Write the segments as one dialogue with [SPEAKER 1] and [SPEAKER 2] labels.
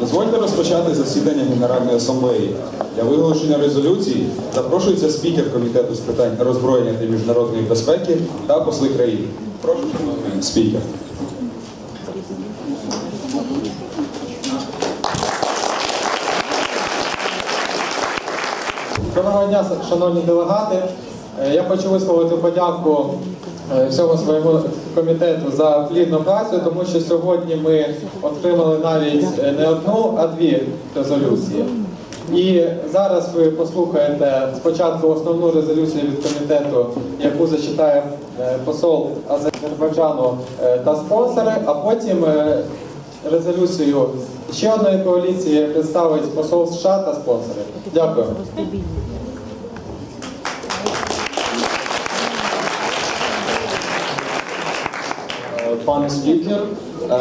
[SPEAKER 1] Дозвольте розпочати засідання Генеральної асамблеї. Для виголошення резолюції запрошується спікер комітету з питань роззброєння та міжнародної безпеки та посли країн. Прошу, шановний спікер.
[SPEAKER 2] Доброго дня, шановні делегати. Е, Я хочу висловити подяку е, всьому своєму комітету за плідну працю, тому що сьогодні ми отримали навіть е, не одну, а дві резолюції. І зараз ви послухаєте спочатку основну резолюцію від комітету, яку зачитає посол Азербайджану та спонсори, а потім резолюцію ще одної коаліції представить посол США та спонсори. Дякую.
[SPEAKER 3] Пане спікер, е,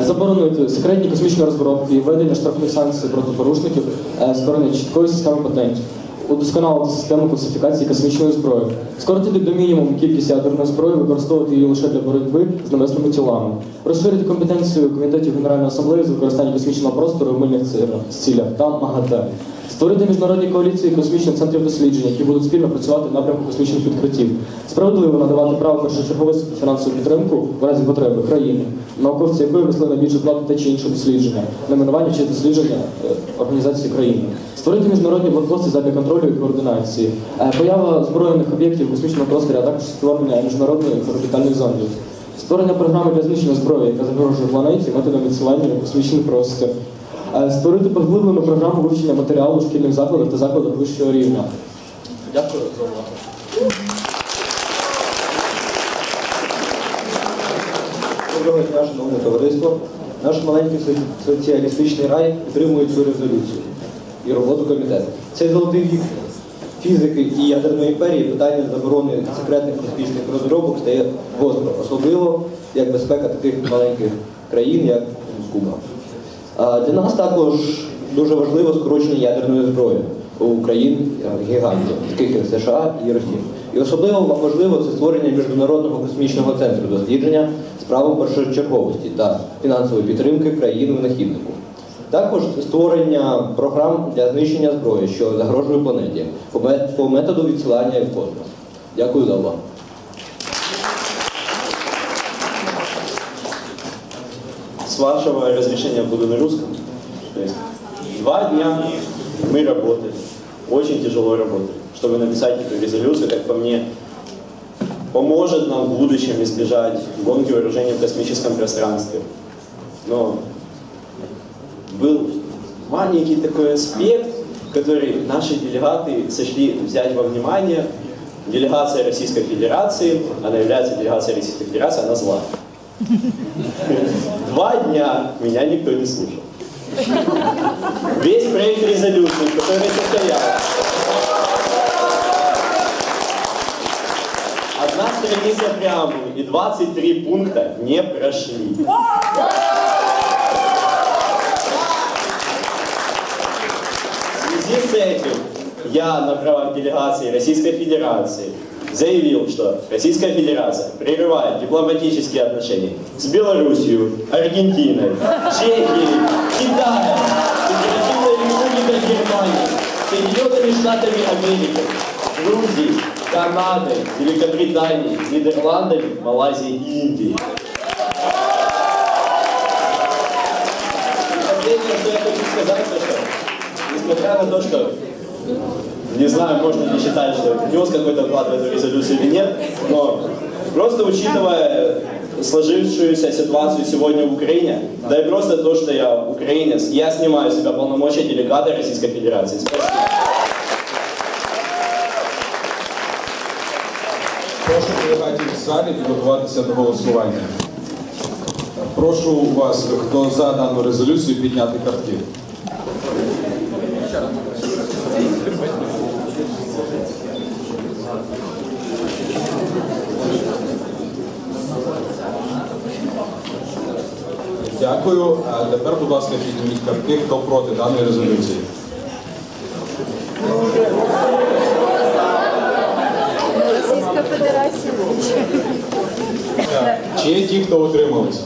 [SPEAKER 3] е, заборонити секретні космічні розробки і введення штрафних санкцій проти порушників е, сторони чіткої системи патентів, удосконалити систему класифікації космічної зброї, скоротити до мінімуму кількість ядерної зброї, використовувати її лише для боротьби з небесними тілами, розширити компетенцію комітетів Генеральної асамблеї з використання космічного простору в мильних цілях та МАГАТЕ. Створити міжнародні коаліції космічних центрів досліджень, які будуть спільно працювати в напрямку космічних відкриттів, справедливо надавати право першочергову фінансову підтримку в разі потреби країни, науковці якої внесли найбільшу плату те чи інше дослідження, найменування чи дослідження е, організації країни, створити міжнародні блокпости задля контролю і координації, Е, поява збройних об'єктів в космічному просторі, а також створення міжнародних орбітальних зондів. Створення програми для знищення зброї, яка загрожує планеті методом відсилання в космічний простір. Е, Створити поглиблену програму вивчення матеріалу у шкільних закладах та закладах вищого рівня. Дякую за увагу.
[SPEAKER 4] Доброго дня, шановне товариство. Наш маленький соціалістичний рай підтримує цю резолюцію і роботу комітету. Цей золотий вік фізики і ядерної імперії питання заборони секретних космічних розробок стає гостро, особливо як безпека таких маленьких країн, як Куба. А Для нас також дуже важливо скорочення ядерної зброї у країн е, гігантів, таких як США і Росія. І особливо важливо це створення міжнародного космічного центру дослідження з правом першочерговості та фінансової підтримки країн-винахіднику. Також створення програм для знищення зброї, що загрожує планеті, по методу відсилання в космос. Дякую за увагу.
[SPEAKER 5] С вашего разрешения буду на русском. То есть два дня мы работали, очень тяжело работали, чтобы написать эту резолюцию, как по мне, поможет нам в будущем избежать гонки вооружений в космическом пространстве. Но был маленький такой аспект, который наши делегаты сочли взять во внимание. Делегация Российской Федерации, она является делегацией Российской Федерации, она зла. Два дня меня никто не слушал. Весь проект резолюции, который состоял. Одна страница преамбулы и 23 пункта не прошли. В связи с этим я на правах делегации Российской Федерации заявил, что Российская Федерация прерывает дипломатические отношения с Белоруссией, Аргентиной, Чехией, Китаем, Федеративной Республикой Германии, Соединенными Штатами Америки, Грузией, Канадой, Великобританией, Нидерландами, Малайзией и Индией. Последнее, что я хочу сказать, то что, несмотря на то, что не знаю, можно ли считать, что внес какой-то вклад в эту резолюцию или нет, но просто учитывая сложившуюся ситуацию сегодня в Украине, да и просто то, что я украинец, я снимаю с себя полномочия делегата Российской Федерации. Спасибо.
[SPEAKER 1] Прошу делегатів в залі підготуватися до голосування. Прошу вас, хто за дану резолюцію, підняти картки. Дякую. А тепер, будь ласка, підніміть картки, хто проти даної резолюції.
[SPEAKER 6] Федерації.
[SPEAKER 1] Чи є ті, хто утримались?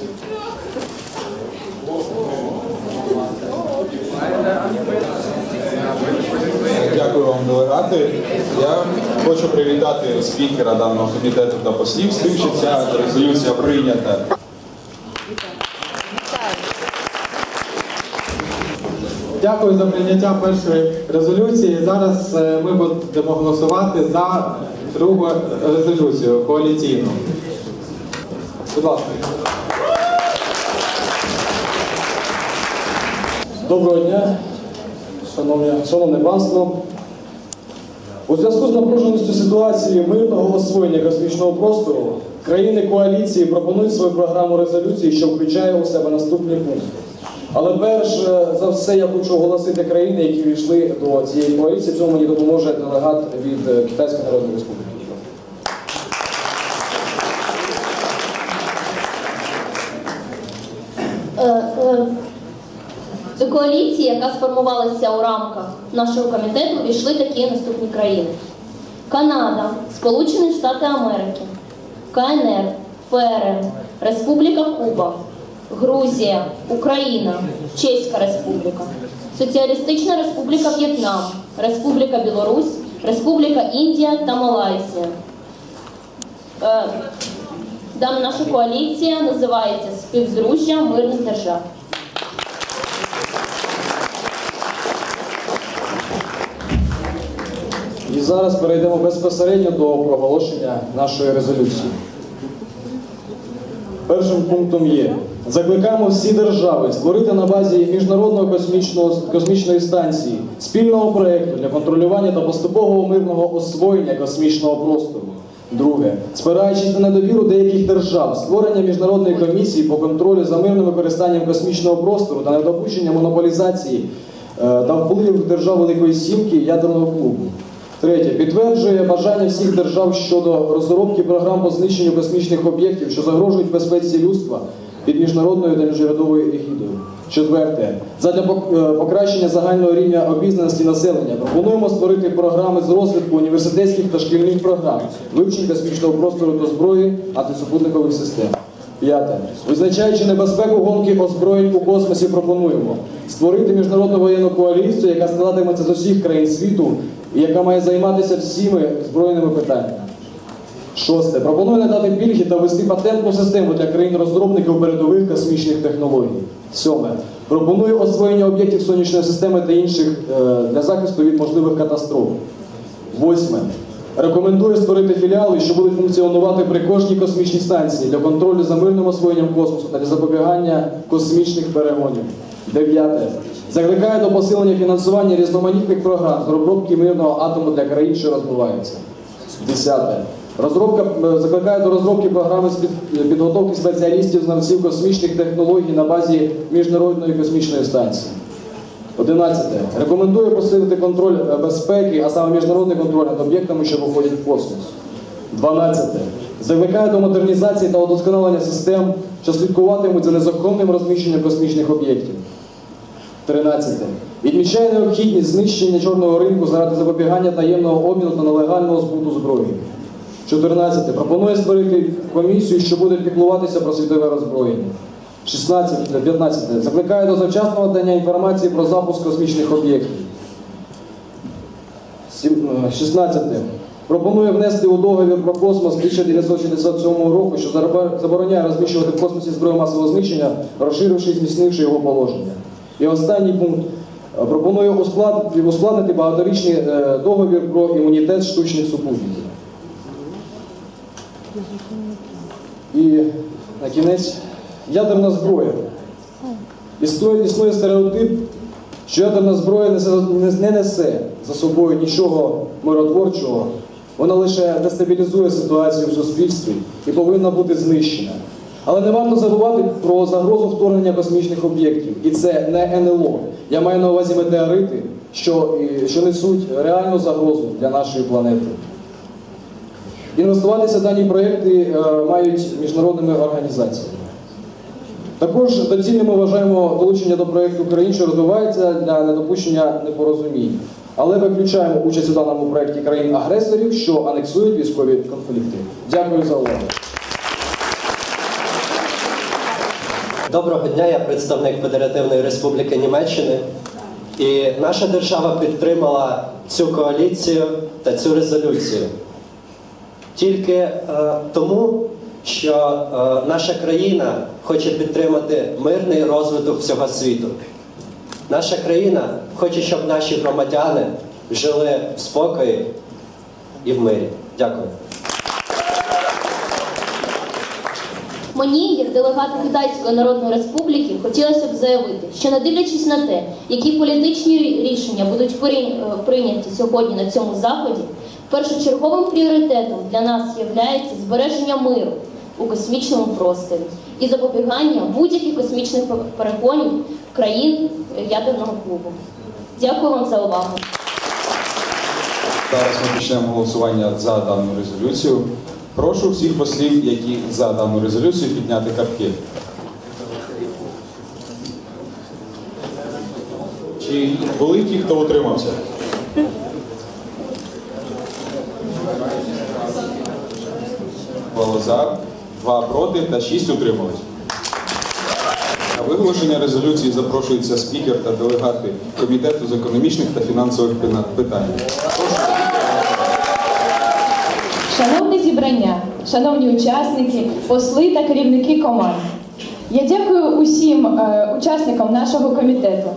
[SPEAKER 1] Дякую вам, делегати. Я хочу привітати спікера даного комітету та послів з тим, що ця резолюція прийнята.
[SPEAKER 2] Дякую за прийняття першої резолюції. Зараз е, ми будемо голосувати за другу резолюцію коаліційну. Будь ласка.
[SPEAKER 7] Доброго дня, шановні, шановне панство. У зв'язку з напруженістю ситуації мирного освоєння космічного простору країни коаліції пропонують свою програму резолюції, що включає у себе наступні пункти. Але перш е, за все я хочу оголосити країни, які війшли до цієї коаліції. В цьому мені допоможе делегат від е, Китайської Народної Республіки.
[SPEAKER 8] Е, е, До коаліції, яка сформувалася у рамках нашого комітету, війшли такі наступні країни: Канада, Сполучені Штати Америки, КНР, ФРН, Республіка Куба, Грузія, Україна, Чеська Республіка, Соціалістична Республіка В'єтнам, Республіка Білорусь, Республіка Індія та Малайзія. Е, Дана наша коаліція називається Співзружжя мирних держав.
[SPEAKER 7] І зараз перейдемо безпосередньо до проголошення нашої резолюції. Першим пунктом є закликаємо всі держави створити на базі міжнародної космічної станції спільного проєкту для контролювання та поступового мирного освоєння космічного простору. Друге, спираючись на недовіру деяких держав, створення міжнародної комісії по контролю за мирним використанням космічного простору та недопущення монополізації е, та впливу держав Великої Сімки ядерного клубу. Третє. Підтверджує бажання всіх держав щодо розробки програм по знищенню космічних об'єктів, що загрожують безпеці людства під міжнародною та міжурядовою егідою. Четверте. Задля е, покращення загального рівня обізнаності населення пропонуємо створити програми з розвитку університетських та шкільних програм, вивчень космічного простору та зброї, антисупутникових систем. П'яте. Визначаючи небезпеку гонки озброєнь у космосі, пропонуємо створити міжнародну воєнну коаліцію, яка складатиметься з усіх країн світу і яка має займатися всіми збройними питаннями. Шосте. Пропоную надати пільги та ввести патентну систему для країн-розробників передових космічних технологій. Сьоме. Пропоную освоєння об'єктів сонячної системи та інших е, для захисту від можливих катастроф. Восьме. Рекомендую створити філіали, що будуть функціонувати при кожній космічній станції для контролю за мирним освоєнням космосу та для запобігання космічних перегонів. Дев'яте. Закликаю до посилення фінансування різноманітних програм з розробки мирного атому для країн, що розвиваються. Десяте. Розробка е, закликає до розробки програми з підготовки спеціалістів знавців космічних технологій на базі міжнародної космічної станції. 11. Рекомендую посилити контроль е, безпеки, а саме міжнародний контроль над об'єктами, що виходять в космос. 12. Закликаю до модернізації та удосконалення систем, що слідкуватимуть за незаконним розміщенням космічних об'єктів. 13. Відмічає необхідність знищення чорного ринку заради запобігання таємного обміну та нелегального збуту зброї. 14. Пропонує створити комісію, що буде піклуватися про світове роззброєння. 16, 15. Закликає до завчасного надання інформації про запуск космічних об'єктів. Е, 16. Пропонує внести у договір про космос 1967 року, що забороняє розміщувати в космосі зброю масового знищення, розширивши і зміцнивши його положення. І останній пункт. Е, Пропонує ускладнити, ускладнити багаторічний е, договір про імунітет штучних супутників. І на кінець ядерна зброя. Існує, існує стереотип, що ядерна зброя не, не несе за собою нічого миротворчого, вона лише дестабілізує ситуацію в суспільстві і повинна бути знищена. Але не варто забувати про загрозу вторгнення космічних об'єктів. І це не НЛО. Я маю на увазі метеорити, що, що несуть реальну загрозу для нашої планети. Інвестуватися дані проекти е, мають міжнародними організаціями. Також доцільним ми вважаємо долучення до проєкту країн, що розвивається для недопущення непорозумінь. але виключаємо участь у даному проєкті країн-агресорів, що анексують військові конфлікти. Дякую за увагу.
[SPEAKER 5] Доброго дня, я представник Федеративної Республіки Німеччини. І наша держава підтримала цю коаліцію та цю резолюцію тільки е, тому, що е, наша країна хоче підтримати мирний розвиток всього світу. Наша країна хоче, щоб наші громадяни жили в спокої і в мирі. Дякую.
[SPEAKER 8] Мені, як делегату Китайської Народної Республіки, хотілося б заявити, що не дивлячись на те, які політичні рішення будуть е, прийняті сьогодні на цьому заході, першочерговим пріоритетом для нас є збереження миру у космічному просторі і запобігання будь-яких космічних перегонів країн ядерного клубу. Дякую вам за увагу.
[SPEAKER 1] Зараз ми почнемо голосування за дану резолюцію. Прошу всіх послів, які за дану резолюцію, підняти картки. Чи були ті, хто утримався? За, два проти та шість утримались. На виголошення резолюції запрошується спікер та делегати Комітету з економічних та фінансових питань.
[SPEAKER 9] Шановне зібрання, шановні учасники, посли та керівники команд. Я дякую усім е, учасникам нашого комітету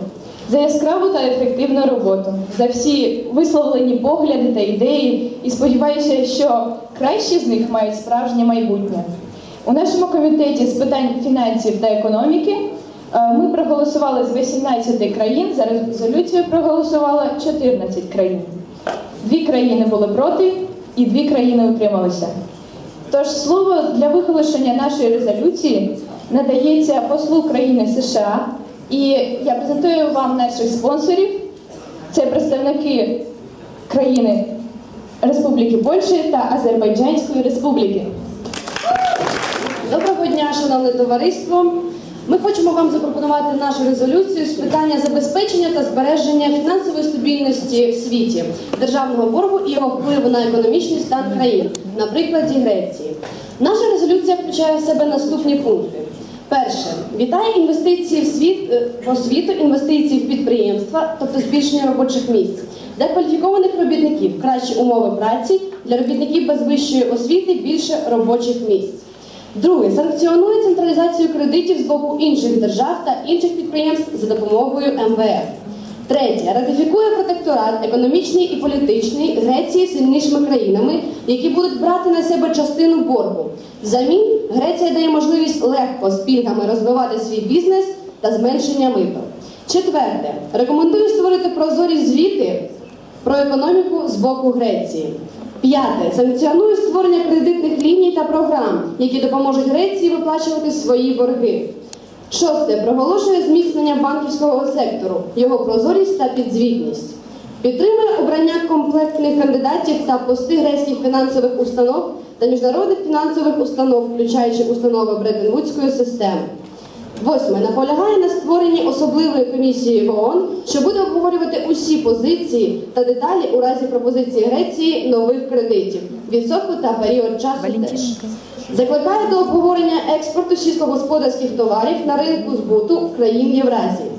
[SPEAKER 9] за яскраву та ефективну роботу, за всі висловлені погляди та ідеї і сподіваюся, що кращі з них мають справжнє майбутнє. У нашому комітеті з питань фінансів та економіки е, ми проголосували з 18 країн. За резолюцію проголосувало 14 країн. Дві країни були проти і дві країни утрималися. Тож слово для виголошення нашої резолюції надається послу країни США, і я презентую вам наших спонсорів. Це представники країни Республіки Польщі та Азербайджанської Республіки.
[SPEAKER 10] Доброго дня, шановне товариство. Ми хочемо вам запропонувати нашу резолюцію з питання забезпечення та збереження фінансової стабільності в світі, державного боргу і його впливу на економічний стан країн, на прикладі Греції. Наша резолюція включає в себе наступні пункти. Перше, вітає інвестиції в світ е, в освіту, інвестиції в підприємства, тобто збільшення робочих місць, для кваліфікованих робітників кращі умови праці, для робітників без вищої освіти більше робочих місць. Друге, санкціонує централізацію кредитів з боку інших держав та інших підприємств за допомогою МВФ. Третє, ратифікує протекторат економічний і політичний Греції сильнішими країнами, які будуть брати на себе частину боргу. Взамін Греція дає можливість легко з пільгами розвивати свій бізнес та зменшення миту. Четверте, рекомендую створити прозорі звіти про економіку з боку Греції. П'яте. Санкціонує створення кредитних ліній та програм, які допоможуть Греції виплачувати свої борги. Шосте. Проголошує зміцнення банківського сектору, його прозорість та підзвітність. Підтримує обрання комплектних кандидатів та пости грецьких фінансових установ та міжнародних фінансових установ, включаючи установи Бреттон-Вудської системи. Восьме наполягає на створенні особливої комісії ООН, що буде обговорювати усі позиції та деталі у разі пропозиції Греції нових кредитів, відсотку та період часу теж. Закликає до обговорення експорту сільськогосподарських товарів на ринку збуту країн Євразії.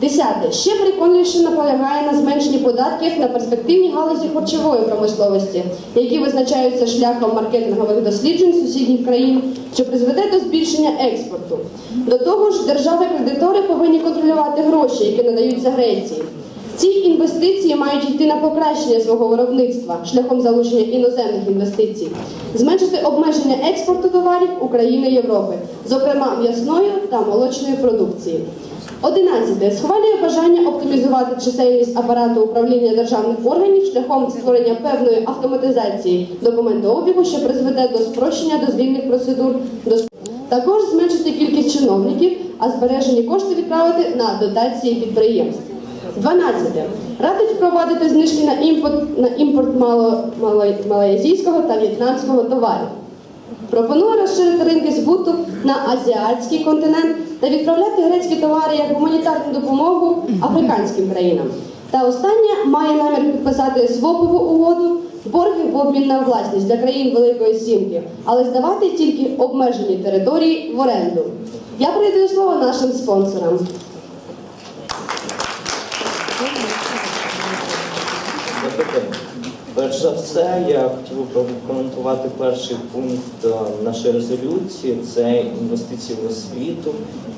[SPEAKER 10] Десяте. Ще переконуючи наполягає на зменшенні податків на перспективні галузі харчової промисловості, які визначаються шляхом маркетингових досліджень сусідніх країн, що призведе до збільшення експорту. До того ж, держави-кредитори повинні контролювати гроші, які надаються Греції. Ці інвестиції мають йти на покращення свого виробництва шляхом залучення іноземних інвестицій, зменшити обмеження експорту товарів України і Європи, зокрема м'ясної та молочної продукції. Одинадцяте схвалює бажання оптимізувати чисельність апарату управління державних органів шляхом створення певної автоматизації документообігу, що призведе до спрощення дозвільних процедур. До також зменшити кількість чиновників, а збережені кошти відправити на дотації підприємств. 12. Радить впровадити знижки на імпорт на імпорт мало, мало, малайзійського та в'єтнамського товарів. Пропонує розширити ринки збуту на азіатський континент та відправляти грецькі товари як гуманітарну допомогу африканським країнам. Та остання має намір підписати свопову угоду борги в обмін на власність для країн Великої Сімки, але здавати тільки обмежені території в оренду. Я передаю слово нашим спонсорам.
[SPEAKER 11] Перш за все, я хотів би прокоментувати перший пункт е, нашої резолюції. Це інвестиції в освіту,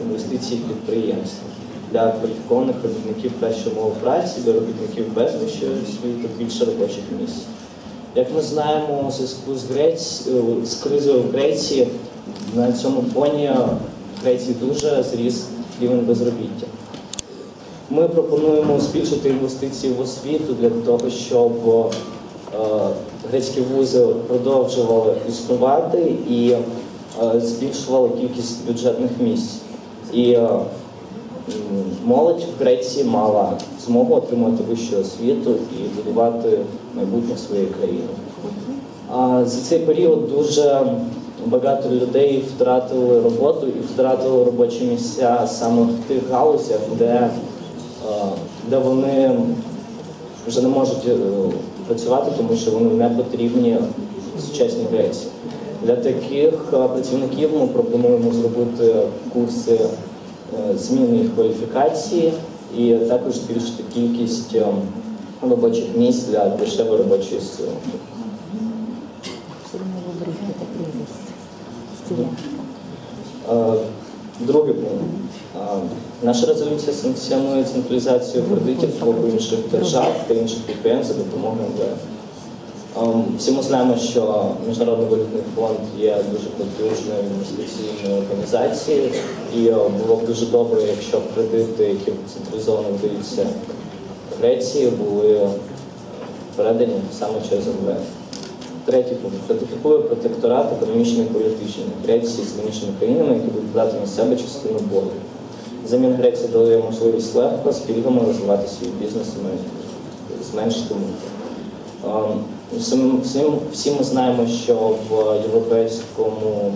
[SPEAKER 11] інвестиції в підприємства для кваліфікованих робітників кращої умови праці, для робітників без вищої освіти, більше робочих місць. Як ми знаємо, у зв'язку з, Греці... е, з кризою в Греції на цьому фоні в Греції дуже зріс рівень безробіття. Ми пропонуємо збільшити інвестиції в освіту для того, щоб грецькі вузи продовжували існувати і е, збільшували кількість бюджетних місць. І е, молодь в Греції мала змогу отримати вищу освіту і будувати майбутнє своєї країни. За цей період дуже багато людей втратили роботу і втратили робочі місця саме в тих галузях, де, е, де вони вже не можуть е, працювати, тому що вони не потрібні сучасній Греції. Для таких е, працівників ми пропонуємо зробити курси е, зміни їх кваліфікації і також збільшити кількість е, робочих місць для дешевої робочої сили. Другий пункт. Е, Наша резолюція санкціонує централізацію кредитів з боку інших держав та інших підприємств за допомогою МВФ. Ем, Всі ми знаємо, що Міжнародний валютний фонд є дуже потужною інвестиційною організацією, і е, було б дуже добре, якщо кредити, які централізовано вдаються Греції, були передані саме через МВФ. Третій пункт. Ратифікує протекторат економічної політичної Греції з іншими країнами, які будуть брати на себе частину боргу. Взамін Греція дає можливість легко з пільгами розвивати свій бізнес і мен- зменшити муки. Всі ми знаємо, що в Європейському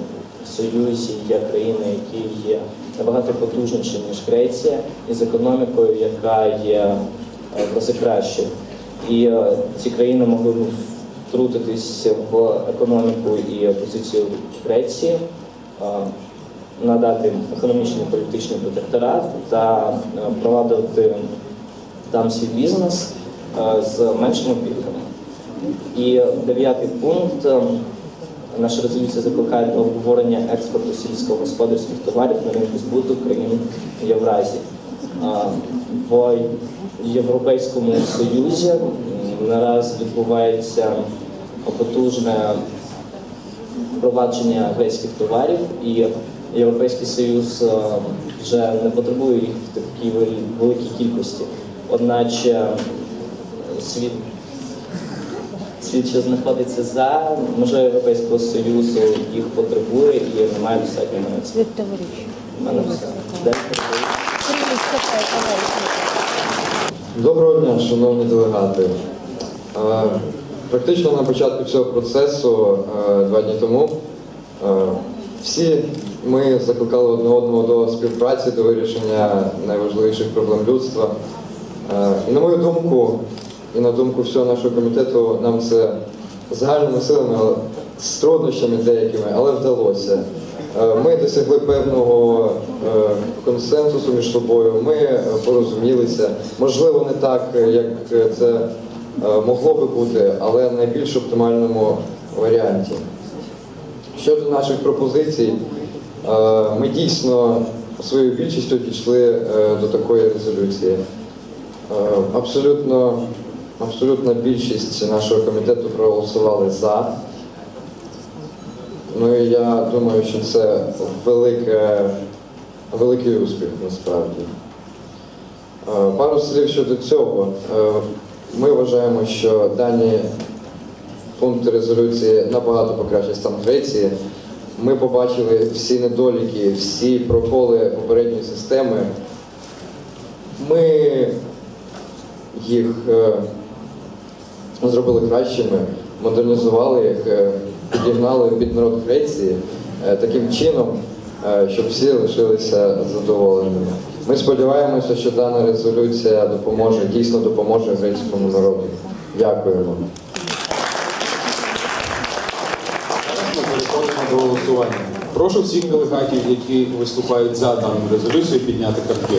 [SPEAKER 11] Союзі є країни, які є набагато потужніші, ніж Греція, і з економікою, яка є е, краще. І е, ці країни могли б втрутитись в економіку і позицію Греції, надати економічний політичний протекторат та е, провадити там свій бізнес е, з меншими пільгами. І дев'ятий пункт. е, Наша резолюція закликає до обговорення експорту сільськогосподарських товарів на ринку збуту країн Євразії. В Європейському Союзі наразі відбувається потужне впровадження грецьких товарів, і Європейський Союз е, вже не потребує їх в такій великій кількості. Одначе е, світ світ, що знаходиться за межою Європейського Союзу, їх потребує і немає достатньо мене. Мене все.
[SPEAKER 12] Доброго дня, шановні делегати. Е, Практично на початку цього процесу, два дні тому, всі ми закликали одне одного до співпраці, до вирішення найважливіших проблем людства. Е, І на мою думку, і на думку всього нашого комітету, нам це загальними силами, з труднощами деякими, але вдалося. Е, Ми досягли певного е, консенсусу між собою, ми порозумілися. Можливо, не так, як це могло би бути, але найбільш оптимальному варіанті. Щодо наших пропозицій, е, ми дійсно своєю більшістю дійшли е, до такої резолюції. Е, Абсолютно, абсолютна більшість нашого комітету проголосували за. Ну і я думаю, що це велике, великий успіх насправді. Пару слів щодо цього. Ми вважаємо, що дані пункти резолюції набагато покращать стан Греції. Ми побачили всі недоліки, всі проколи попередньої системи. Ми їх е, зробили кращими, модернізували їх, е, підігнали під народ Греції е, таким чином, щоб всі лишилися задоволеними. Ми сподіваємося, що дана резолюція допоможе, дійсно допоможе грецькому народу. Дякуємо.
[SPEAKER 1] Ми переходимо до голосування. Прошу всіх делегатів, які виступають за дану резолюцію, підняти картки.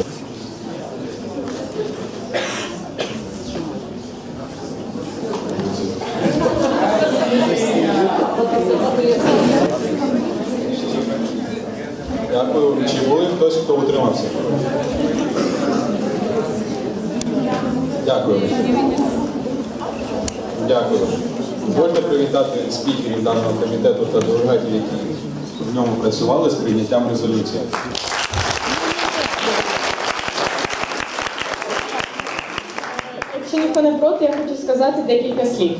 [SPEAKER 1] Дякую. Чи були хтось, хто утримався? Дякую. Дякую. Дозвольте привітати спікерів даного комітету та делегатів, які в працювали з прийняттям резолюції.
[SPEAKER 13] Якщо ніхто не проти, я хочу сказати декілька слів.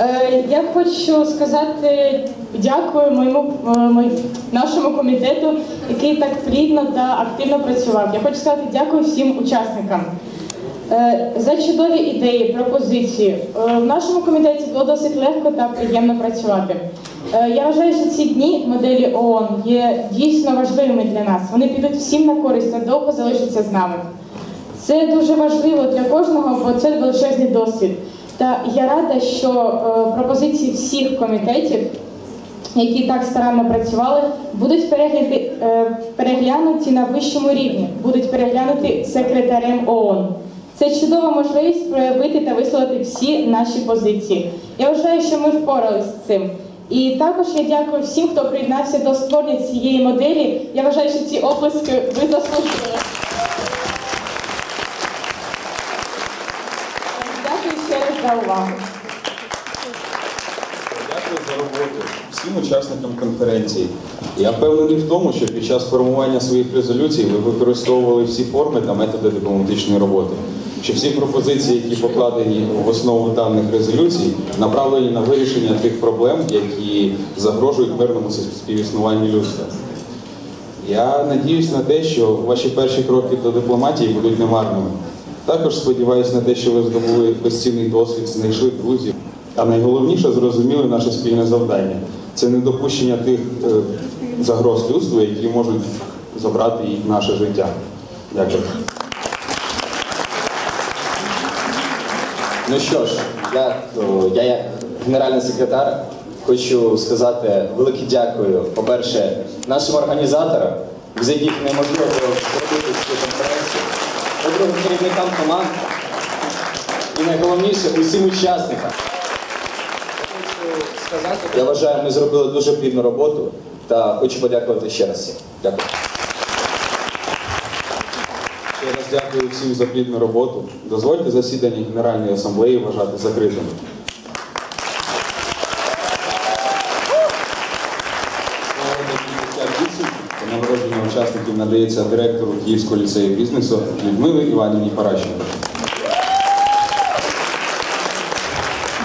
[SPEAKER 13] Е, я хочу сказати дякую моєму е, нашому комітету, який так плідно та активно працював. Я хочу сказати дякую всім учасникам. Е, За чудові ідеї, пропозиції. В нашому комітеті було досить легко та приємно працювати. Е, Я вважаю, що ці дні моделі ООН є дійсно важливими для нас. Вони підуть всім на користь та довго залишаться з нами. Це дуже важливо для кожного, бо це величезний досвід. Та я рада, що е, пропозиції всіх комітетів, які так старанно працювали, будуть перегляди, е, переглянуті на вищому рівні, будуть переглянуті секретарем ООН. Це чудова можливість проявити та висловити всі наші позиції. Я вважаю, що ми впоралися з цим. І також я дякую всім, хто приєднався до створення цієї моделі. Я вважаю, що ці оплески ви заслужили. Дякую ще раз за увагу.
[SPEAKER 1] Дякую за роботу всім учасникам конференції. Я впевнений в тому, що під час формування своїх резолюцій ви використовували всі форми та методи дипломатичної роботи. Що всі пропозиції, які покладені в основу даних резолюцій, направлені на вирішення тих проблем, які загрожують мирному співіснуванню людства. Я надіюсь на те, що ваші перші кроки до дипломатії будуть немарними. Також сподіваюся на те, що ви здобули безцінний досвід, знайшли друзів. А найголовніше зрозуміли наше спільне завдання це недопущення тих е, загроз людству, які можуть забрати їх наше життя. Дякую.
[SPEAKER 14] Ну що ж, я, я як генеральний секретар хочу сказати велике дякую, по-перше, нашим організаторам, без яких неможливо зробити цю конференцію, по-друге, керівникам команд і найголовніше усім учасникам. Я вважаю, ми зробили дуже плідну роботу та хочу подякувати ще раз всім. Дякую.
[SPEAKER 1] Ще раз дякую всім за плідну роботу. Дозвольте засідання Генеральної асамблеї вважати закритим. Нагородження учасників надається директору Київського ліцею бізнесу Людмилі Іванівні Паращенко.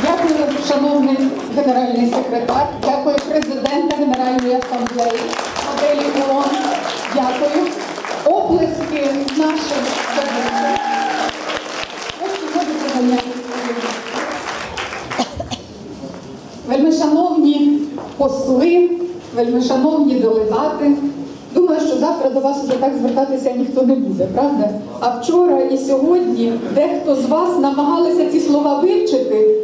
[SPEAKER 15] Дякую, шановний генеральний секретар. Дякую президента Генеральної асамблеї моделі ООН. Дякую. Оплески нашим ведучим. Прошу можете зайняти свої місця. Вельмишановні посли, вельмишановні делегати. Думаю, що завтра до вас уже так звертатися ніхто не буде, правда? А вчора і сьогодні дехто з вас намагалися ці слова вивчити,